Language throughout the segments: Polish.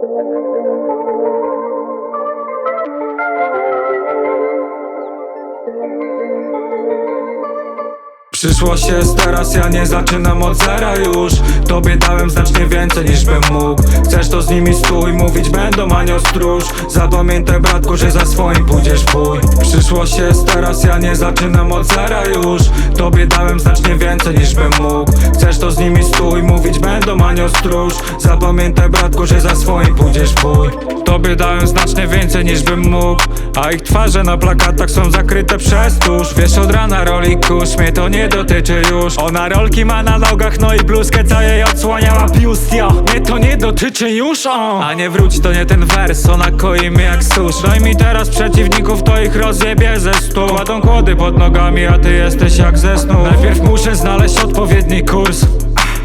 thank you. Przyszłość jest teraz, ja nie zaczynam od zera już. Tobie dałem znacznie więcej niż bym mógł. Chcesz to z nimi stój, mówić będą anioł stróż. Zapamiętaj bratku, że za swoim pójdziesz bój. Przyszłość jest teraz, ja nie zaczynam od zera już. Tobie dałem znacznie więcej niż bym mógł. Chcesz to z nimi stój, mówić będą anioł stróż. Zapamiętaj bratku, że za swoim pójdziesz bój Tobie dałem znacznie więcej niż bym mógł. A ich twarze na plakatach są zakryte przez tusz Wiesz od rana roli mnie to nie dotyczy już. Ona rolki ma na nogach, no i bluzkę co jej odsłaniała biust, ja Mnie to nie dotyczy już, o. A nie wróć, to nie ten wers, ona koi mnie jak susz. Daj mi teraz przeciwników, to ich rozjebie ze stu. Kładą kłody pod nogami, a ty jesteś jak ze snu. Najpierw muszę znaleźć odpowiedni kurs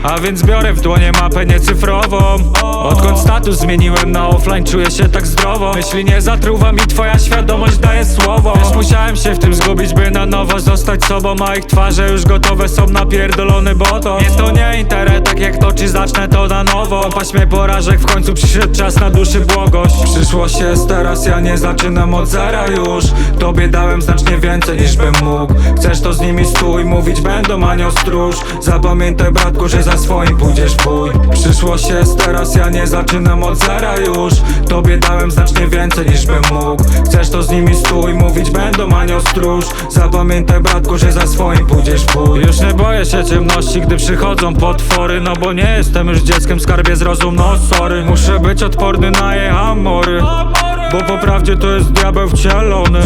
a więc biorę w dłonie mapę niecyfrową. Odkąd status zmieniłem na offline czuję się tak zdrowo. Myśli nie zatruwa mi twoja świadomość daje słowo. Wiesz musiałem się w tym zgubić by na nowo zostać sobą A ich twarze już gotowe są na pierdolony boto Jest to nie internet tak jak to czy zacznę to na nowo. Po paśmie porażek w końcu przyszedł czas na duszy błogość. Przyszłość jest teraz ja nie zaczynam od zera już. Tobie dałem znacznie więcej niż bym mógł. Chcesz to z nimi stój mówić będą anioł stróż. Zapamiętaj bratku, że za swoim pójdziesz bój Przyszłość jest teraz, ja nie zaczynam od zera już. Tobie dałem znacznie więcej niż bym mógł. Chcesz to z nimi stój, mówić będą anioł stróż. Zapamiętaj bratku, że za swoim pójdziesz bój Już nie boję się ciemności, gdy przychodzą potwory No bo nie jestem już dzieckiem, skarbie zrozum, no sorry. Muszę być odporny na jej amory Bo po prawdzie to jest diabeł wcielony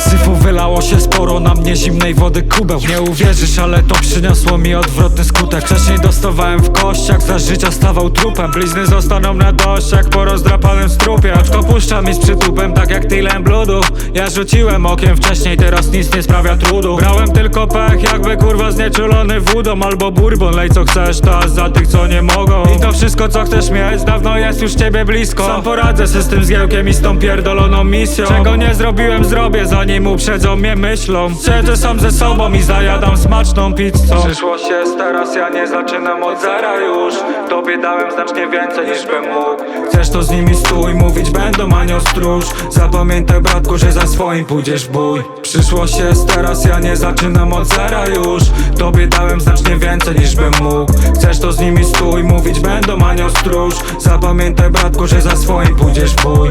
Syfu wylało się sporo na mnie zimnej wody kubeł. Nie uwierzysz, ale to przyniosło mi odwrotny skutek. Wcześniej dostawałem w kościach, za życia stawał trupem. Blizny zostaną na dościach po rozdrapanym strupie. Oczko puszcza mi z przytupem, tak jak tylem bludu. Ja rzuciłem okiem wcześniej, teraz nic nie sprawia trudu. Brałem tylko pech, jakby kurwa znieczulony wódą Albo bourbon, lej co chcesz, to za tych co nie mogą. I to wszystko co chcesz mieć, dawno jest już ciebie blisko. Sam poradzę się z tym zgiełkiem i z tą pierdoloną misją. Czego nie zrobiłem, zrobię zanim uprzedzą mnie myślą Siedzę sam ze sobą i zajadam smaczną pizzą. Przyszłość jest teraz, ja nie zaczynam od zera już. Tobie dałem znacznie więcej niż bym mógł. Chcesz to z nimi stój, mówić będą anioł stróż. Zapamiętaj bratku, że za swoim pójdziesz w bój. Przyszłość jest teraz, ja nie zaczynam od zera już. Tobie dałem znacznie więcej niż bym mógł. Chcesz to z nimi stój, mówić będą anioł stróż. Zapamiętaj bratku, że za swoim pójdziesz w bój